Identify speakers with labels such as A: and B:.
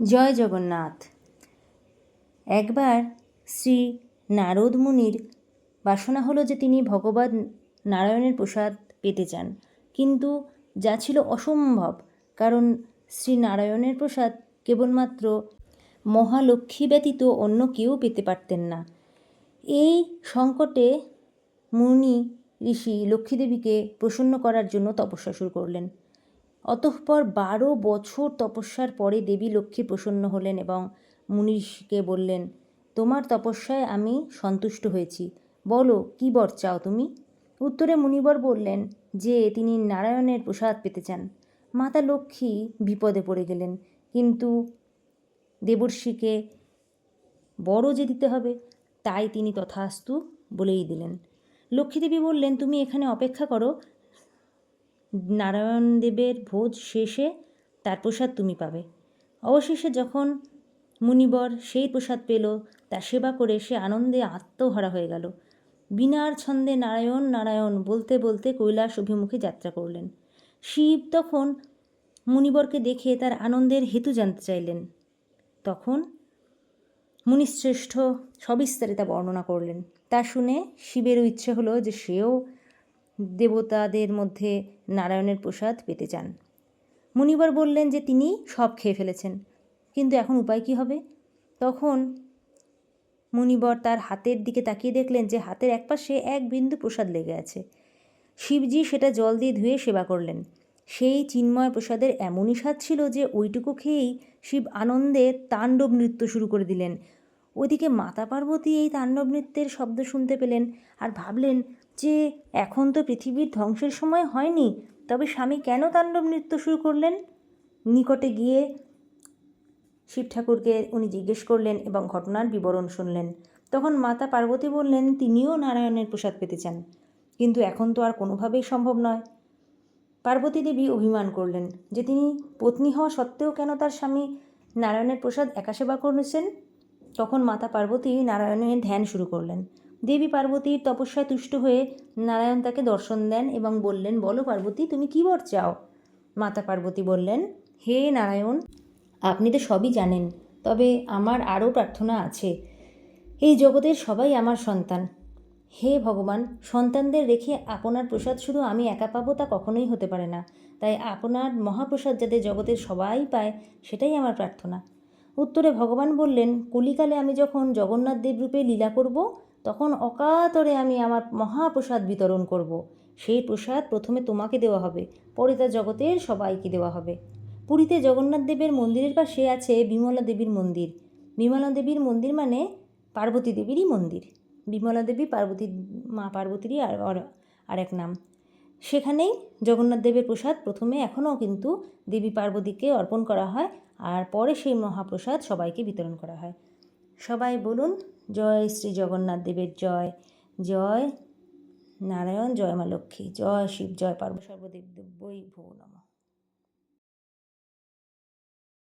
A: জয় জগন্নাথ। একবার শ্রী নারদ মুনির বাসনা হলো যে তিনি ভগবান নারায়ণের প্রসাদ পেতে চান। কিন্তু যা ছিল অসম্ভব, কারণ শ্রী নারায়ণের প্রসাদ কেবলমাত্র মহালক্ষ্মী ব্যতীত অন্য কেউ পেতে পারতেন না। এই সংকটে মুনি ঋষি লক্ষ্মীদেবীকে প্রসন্ন করার জন্য তপস্যা শুরু করলেন। অতঃপর বারো বছর তপস্যার পরে দেবী লক্ষ্মী প্রসন্ন হলেন এবং মুনিষকে বললেন, তোমার তপস্যায় আমি সন্তুষ্ট হয়েছি। বলো, কী বর চাও তুমি? উত্তরে মুনিবর বললেন, যে তিনি নারায়ণের প্রসাদ পেতে চান। মাতা লক্ষ্মী বিপদে পড়ে গেলেন, কিন্তু দেবর্ষিকে বড় যে দিতে হবে, তাই তিনি তথাস্তু বলেই দিলেন। লক্ষ্মীদেবী বললেন, তুমি এখানে অপেক্ষা করো নারায়ণ দেবের ভোজ শেষে তার প্রসাদ তুমি পাবে। অবশেষে যখন মুনিবর সেই প্রসাদ পেল, তার সেবা করে সে আনন্দে আত্মহারা হয়ে গেল। বিনার ছন্দে নারায়ণ নারায়ণ বলতে বলতে কৈলাস অভিমুখে যাত্রা করলেন। শিব তখন মুনিবরকে দেখে তার আনন্দের হেতু জানতে চাইলেন। তখন মুনিশ্রেষ্ঠ সবিস্তারে তা বর্ণনা করলেন। তা শুনে শিবেরও ইচ্ছে হলো যে সেও দেবতাদের মধ্যে নারায়ণের প্রসাদ পেতে চান। মুনিবর বললেন যে, তিনি সব খেয়ে ফেলেছেন, কিন্তু এখন উপায় কি হবে? তখন মুনিবর তার হাতের দিকে তাকিয়ে দেখলেন যে, হাতের একপাশে এক বিন্দু প্রসাদ লেগে আছে। শিবজি সেটা জল দিয়ে ধুয়ে সেবা করলেন। সেই চিন্ময় প্রসাদের এমনই স্বাদ ছিল যে, ওইটুকু খেয়েই শিব আনন্দে তাণ্ডব নৃত্য শুরু করে দিলেন। ওদিকে মাতা পার্বতী এই তাণ্ডব নৃত্যের শব্দ শুনতে পেলেন আর ভাবলেন যে এখন তো পৃথিবীর ধ্বংসের সময় হয়নি, তবে স্বামী কেন তাণ্ডব নৃত্য শুরু করলেন? নিকটে গিয়ে শিব ঠাকুরকে উনি জিজ্ঞেস করলেন এবং ঘটনার বিবরণ শুনলেন। তখন মাতা পার্বতী বললেন, তিনিও নারায়ণের প্রসাদ পেতে চান, কিন্তু এখন তো আর কোনোভাবেই সম্ভব নয়। পার্বতী দেবী অভিমান করলেন যে তিনি পত্নী হওয়া সত্ত্বেও কেন তার স্বামী নারায়ণের প্রসাদ একা সেবা করেছেন? তখন মাতা পার্বতী নারায়ণের ধ্যান শুরু করলেন। দেবী পার্বতীর তপস্যায় তুষ্ট হয়ে নারায়ণ তাকে দর্শন দেন এবং বললেন, বলো পার্বতী, তুমি কী বর চাও? মাতা পার্বতী বললেন, হে নারায়ণ, আপনি তো সবই জানেন, তবে আমার আরও প্রার্থনা আছে। এই জগতের সবাই আমার সন্তান। হে ভগবান, সন্তানদের রেখে আপনার প্রসাদ শুধু আমি একা পাবো তা কখনোই হতে পারে না। তাই আপনার মহাপ্রসাদ যাতে জগতের সবাই পায়, সেটাই আমার প্রার্থনা। উত্তরে ভগবান বললেন, কলিকালে আমি যখন জগন্নাথ দেব রূপে লীলা করব, তখন অকাতরে আমি আমার মহাপ্রসাদ বিতরণ করব। সেই প্রসাদ প্রথমে তোমাকে দেওয়া হবে, পরে তা জগতের সবাইকে দেওয়া হবে। পুরীতে জগন্নাথ দেবের মন্দিরের পাশে আছে বিমলা দেবীর মন্দির। বিমলা দেবীর মন্দির মানে পার্বতী দেবীরই মন্দির। বিমলা দেবী পার্বতী, মা পার্বতীরই আর আর এক নাম। সেখানেই জগন্নাথ দেবের প্রসাদ প্রথমে এখনও কিন্তু দেবী পার্বতীকে অর্পণ করা হয়। আর পরে সেই মহাপ্রসাদ সবাইকে বিতরণ করা হয়। সবাই বলুন, জয় শ্রী জগন্নাথ দেবের জয় জয় নারায়ণ, জয় মা লক্ষ্মী, জয় শিব, জয় পার্ব সর্বদেব দেব্যই ভৌ নমঃ।